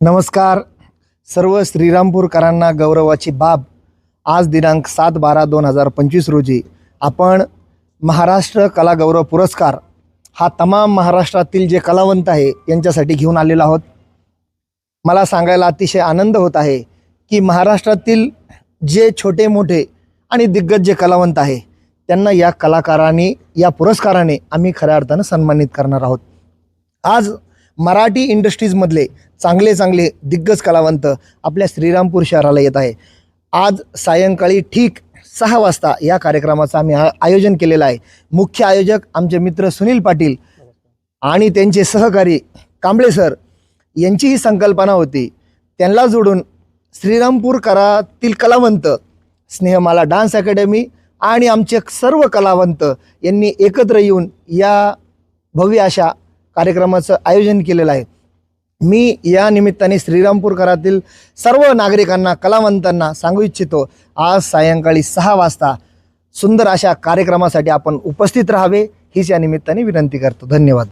नमस्कार. सर्व श्रीरामपूरकरांना गौरवाची बाब. आज दिनांक सात बारा दोन हजार पंचवीस रोजी आपण महाराष्ट्र कला गौरव पुरस्कार हा तमाम महाराष्ट्रातील जे कलावंत आहे यांच्यासाठी घेऊन आलेलो आहोत. मला सांगायला अतिशय आनंद होत आहे की महाराष्ट्रातील जे छोटे मोठे आणि दिग्गज जे कलावंत आहे त्यांना या कलाकारांनी या पुरस्काराने आम्ही खऱ्या अर्थानं सन्मानित करणार आहोत. आज मराठी इंडस्ट्रीजमधले चांगले चांगले दिग्गज कलावंत आपल्या श्रीरामपूर शहराला येत आहे. आज सायंकाळी ठीक सहा वाजता या कार्यक्रमाचं आम्ही आ- आयोजन केलेलं आहे. मुख्य आयोजक आमचे मित्र सुनील पाटील आणि त्यांचे सहकारी कांबळे सर यांची ही संकल्पना होती. त्यांना जोडून श्रीरामपूर करातील कलावंत स्नेहमाला डान्स अकॅडमी आणि आमचे सर्व कलावंत यांनी एकत्र येऊन या भव्य अशा कार्यक्रमाचं आयोजन केलेलं आहे. मी या निमित्ताने श्रीरामपूर करातील सर्व नागरिकांना कलावंतांना सांगू इच्छितो आज सायंकाळी सहा वाजता सुंदर अशा कार्यक्रमासाठी आपण उपस्थित राहावे हीच या निमित्ताने विनंती करतो. धन्यवाद.